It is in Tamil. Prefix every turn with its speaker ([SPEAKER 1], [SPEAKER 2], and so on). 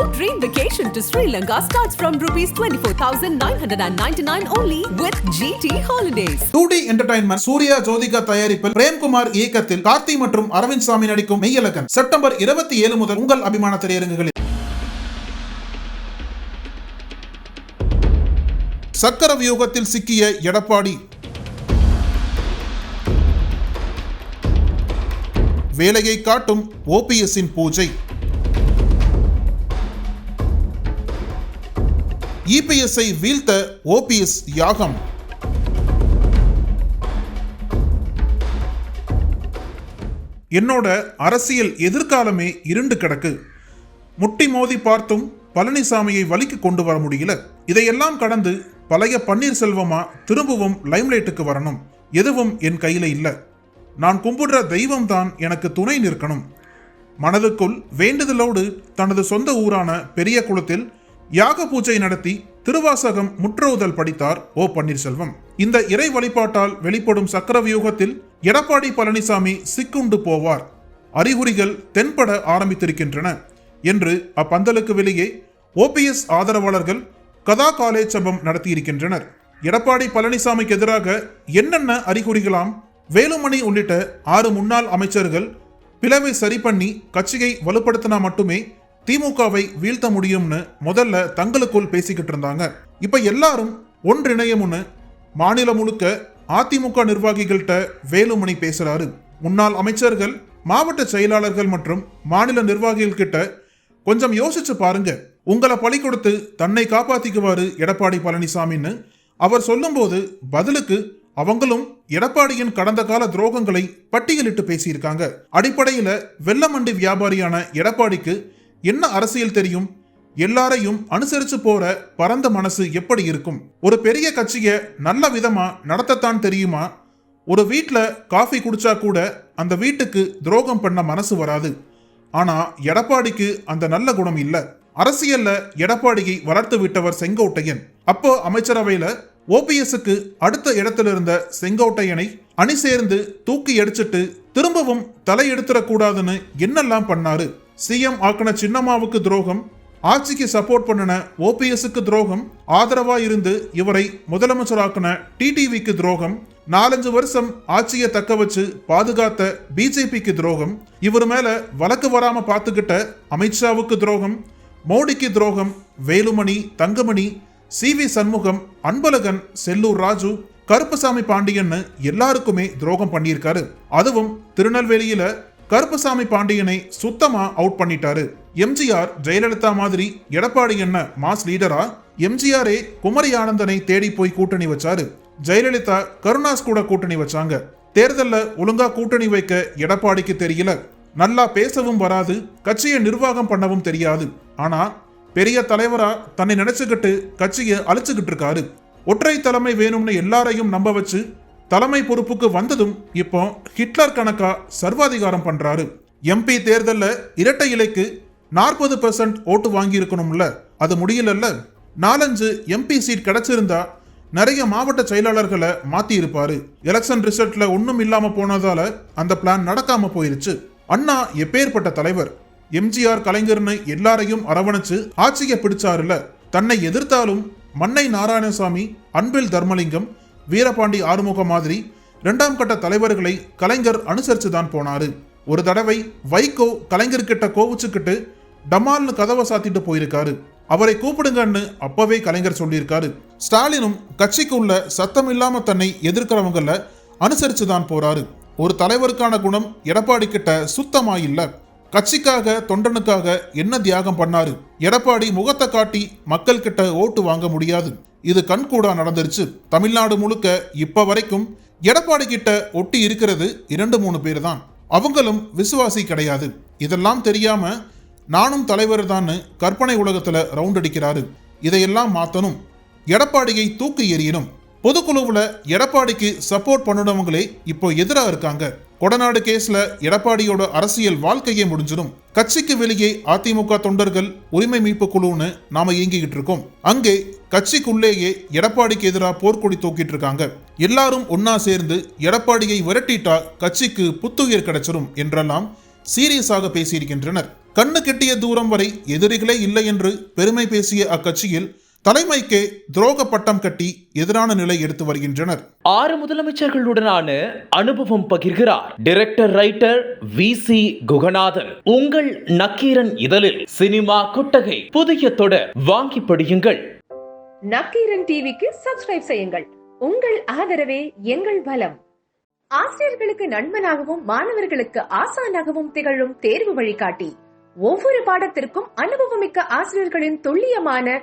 [SPEAKER 1] Your dream vacation to Sri Lanka starts from rupees 24,999 only with GT Holidays.
[SPEAKER 2] Two D entertainment Suriya Jyothika தயாரிப்பில் பிரேம்குமார் இயக்கத்தில் கார்த்தி மற்றும் அரவிந்த் சாமி நடிக்கும் மெய்யலகன் செப்டம்பர் இருபத்தி ஏழு முதல் உங்கள் அபிமான திரையரங்குகளில். சக்கர வியூகத்தில் சிக்கிய எடப்பாடி. வேலையை காட்டும் ஓபிஎஸ்ஸின் பூஜை. இபிஎஸ்ஐ வீழ்த்த ஓபிஎஸ் யாகம். என்னோட அரசியல் எதிர்காலமே இருண்டு கிடக்கு. முட்டி மோதி பார்த்தும் பழனிசாமியை வலிக்கு கொண்டு வர முடியல. இதையெல்லாம் கடந்து பழைய பன்னீர்செல்வமா திரும்பவும் லைம்லைட்டுக்கு வரணும். எதுவும் என் கையில இல்லை. நான் கும்பிடுற தெய்வம் தான் எனக்கு துணை நிற்கணும். மனதுக்குள் வேண்டுதலோடு தனது சொந்த ஊரான பெரிய குளத்தில் யாக பூஜை நடத்தி திருவாசகம் முற்றோதல் படித்தார் ஓ பன்னீர்செல்வம். இந்த இறை வழிபாட்டால் வெளிப்படும் சக்கர வியூகத்தில் எடப்பாடி பழனிசாமி சிக்குண்டு போவார். அறிகுறிகள் தென்பட ஆரம்பித்திருக்கின்றன என்று அப்பந்தலுக்கு வெளியே ஓபிஎஸ் ஆதரவாளர்கள் கதா காலேச்சபம் நடத்தியிருக்கின்றனர். எடப்பாடி பழனிசாமிக்கு எதிராக என்னென்ன அறிகுறிகளாம்? வேலுமணி உள்ளிட்ட ஆறு முன்னாள் அமைச்சர்கள் பிளவை சரி பண்ணி கட்சியை வலுப்படுத்தினா மட்டுமே திமுகவை வீழ்த்த முடியும்னு முதல்ல தங்களுக்குள் பேசிக்கிட்டு இருந்தாங்க. இப்ப எல்லாரும் ஒன்றிணையமுன்னு மாநிலம் முழுக்க அதிமுக நிர்வாகிகள்கிட்ட வேலுமணி பேசுறாரு. முன்னாள் அமைச்சர்கள் மாவட்ட செயலாளர்கள் மற்றும் மாநில நிர்வாகிகள் கிட்ட கொஞ்சம் யோசிச்சு பாருங்க. உங்களை பழி கொடுத்து தன்னை காப்பாத்திக்குவாரு எடப்பாடி பழனிசாமின்னு அவர் சொல்லும்போது பதிலுக்கு அவங்களும் எடப்பாடியின் கடந்த கால துரோகங்களை பட்டியலிட்டு பேசியிருக்காங்க. அடிப்படையில வெள்ளமண்டி வியாபாரியான எடப்பாடிக்கு என்ன அரசியல் தெரியும்? எல்லாரையும் அனுசரிச்சு போற பரந்த மனசு எப்படி இருக்கும்? ஒரு பெரிய கட்சியை நல்ல விதமா நடத்தத்தான் தெரியுமா? ஒரு வீட்டில் காஃபி குடிச்சா கூட அந்த வீட்டுக்கு துரோகம் பண்ண மனசு வராது. ஆனா எடப்பாடிக்கு அந்த நல்ல குணம் இல்ல. அரசியல்ல எடப்பாடியை வளர்த்து விட்டவர் செங்கோட்டையன். அப்போ அமைச்சரவையில ஓபிஎஸ்க்கு அடுத்த இடத்துல இருந்த செங்கோட்டையனை அணி சேர்ந்து தூக்கி அடிச்சிட்டு திரும்பவும் தலையெடுத்துடக்கூடாதுன்னு என்னெல்லாம் பண்ணாரு? சிஎம் ஆக்கின சின்னம்மாவுக்கு துரோகம் ஆட்சிக்கு சப்போர்ட் பண்ணின ஓபிஎஸ்க்கு துரோகம் ஆதரவா இருந்து இவரை முதலமைச்சராக்கின டிடிவிக்கு துரோகம் நாலஞ்சு வருஷம் ஆட்சியை தக்க வச்சு பாதுகாத்த பிஜேபிக்கு துரோகம் இவர் மேல வழக்கு வராம பார்த்துக்கிட்ட அமித்ஷாவுக்கு துரோகம் மோடிக்கு துரோகம் வேலுமணி தங்கமணி சி வி சண்முகம் அன்பழகன் செல்லூர் ராஜு கருப்பசாமி பாண்டியன்னு எல்லாருக்குமே துரோகம் பண்ணியிருக்காரு. அதுவும் திருநெல்வேலியில கருப்பசாமி பாண்டியனை சுத்தமா அவுட் பண்ணிட்டாரு. எம்ஜிஆர் ஜெயலலிதா மாதிரி எடப்பாடி என்ன மாஸ் லீடரா எம்ஜிஆரே குமரி ஆனந்தனை தேடி போய் கூட்டணி வச்சாரு. ஜெயலலிதா கருணாஸ் கூட கூட்டணி வச்சாங்க. தேர்தல்ல ஒழுங்கா கூட்டணி வைக்க எடப்பாடிக்கு தெரியல. நல்லா பேசவும் வராது கட்சியை நிர்வாகம் பண்ணவும் தெரியாது. ஆனா பெரிய தலைவரா தன்னை நினைச்சுக்கிட்டு கட்சியை அழிச்சுக்கிட்டு இருக்காரு. ஒற்றை தலைமை வேணும்னு எல்லாரையும் நம்ப வச்சு தலைமை பொறுப்புக்கு வந்ததும் இப்போ ஹிட்லர் கணக்கா சர்வாதிகாரம் பண்றாரு. எம்பி தேர்தலில் இரட்டை இலைக்கு நாற்பது பெர்சன்ட் ஓட்டு வாங்கியிருக்கணும்ல அது முடியலல்ல? நாலஞ்சு எம்பி சீட் கிடைச்சிருந்தா நிறைய மாவட்ட செயலாளர்களை மாத்தி இருப்பாரு எலெக்ஷன் ரிசல்ட்ல ஒன்றும் இல்லாம போனதால அந்த பிளான் நடக்காம போயிருச்சு. அண்ணா எப்பேற்பட்ட தலைவர்? எம்ஜிஆர் கலைஞர்னு எல்லாரையும் அரவணைச்சு ஆட்சியை பிடிச்சாருல. தன்னை எதிர்த்தாலும் மன்னை நாராயணசாமி அன்பில் தர்மலிங்கம் வீரபாண்டி ஆறுமுகம் மாதிரி இரண்டாம் கட்ட தலைவர்களை கலைஞர் அனுசரித்து தான் போனாரு. ஒரு தடவை வைகோ கலைஞர்கிட்ட கோவிச்சுக்கிட்டு டமால்னு கதவை சாத்திட்டு போயிருக்காரு. அவரை கூப்பிடுங்கன்னு அப்பவே கலைஞர் சொல்லியிருக்காரு. ஸ்டாலினும் கட்சிக்குள்ள சத்தம் இல்லாம தன்னை எதிர்க்கிறவங்கள அனுசரிச்சு தான் போறாரு. ஒரு தலைவருக்கான குணம் எடப்பாடி கிட்ட சுத்தமா கட்சிக்காக தொண்டனுக்காக என்ன தியாகம் பண்ணாரு? எடப்பாடி முகத்தை காட்டி மக்கள் கிட்ட ஓட்டு வாங்க முடியாது. இது கண்கூடா நடந்துருச்சு. தமிழ்நாடு முழுக்க இப்ப வரைக்கும் எடப்பாடி கிட்ட ஒட்டி இருக்கிறது இரண்டு மூணு பேர் தான் அவங்களும் விசுவாசி கிடையாது. இதெல்லாம் தெரியாம நானும் தலைவர் தான் கற்பனை உலகத்துல ரவுண்ட் அடிக்கிறாரு. இதையெல்லாம் மாத்தணும். எடப்பாடியை தூக்கி எறியணும். பொதுக்குழுவில் எடப்பாடிக்கு சப்போர்ட் பண்ணினவங்களே இப்போ எதிராக இருக்காங்க. கொடநாடு கேஸ்ல எடப்பாடியோட அரசியல் வாழ்க்கையே முடிஞ்சிடும். கட்சிக்கு வெளியே அதிமுக தொண்டர்கள் உரிமை மீட்பு குழுன்னு நாம இயங்கிக்கிட்டு இருக்கோம். அங்கே கட்சிக்குள்ளேயே எடப்பாடிக்கு எதிராக போர்க்கொடி தூக்கிட்டு இருக்காங்க. எல்லாரும் ஒன்னா சேர்ந்து எடப்பாடியை விரட்டிட்டா கட்சிக்கு புத்துயிர் கிடைச்சிரும் என்றெல்லாம் சீரியஸாக பேசியிருக்கின்றனர். கண்ணு கெட்டிய தூரம் வரை எதிரிகளே இல்லை என்று பெருமை பேசிய அக்கட்சியில் தலைமைக்கே துரோக பட்டம் கட்டி எதிரான நிலை எடுத்து வருகின்றனர்.
[SPEAKER 3] ஆறு முதலமைச்சர்களுடனான அனுபவம் பகிர்கிறார். Director writer V C Guganathan. உங்கள் நக்கீரன் இதழில் சினிமா கொட்டகை புதிய தொடர் வாங்கி படியுங்கள்.
[SPEAKER 4] நக்கீரன் டிவிக்கு சப்ஸ்கிரைப் செய்யுங்கள். உங்கள் ஆதரவே எங்கள் பலம் ஆசிரியர்களுக்கு நண்பனாகவும் மாணவர்களுக்கு ஆசானாகவும் திகழும் தேர்வு வழிகாட்டி. ஒவ்வொரு பாடத்திற்கும் அனுபவமிக்க ஆசிரியர்களின் துல்லியமான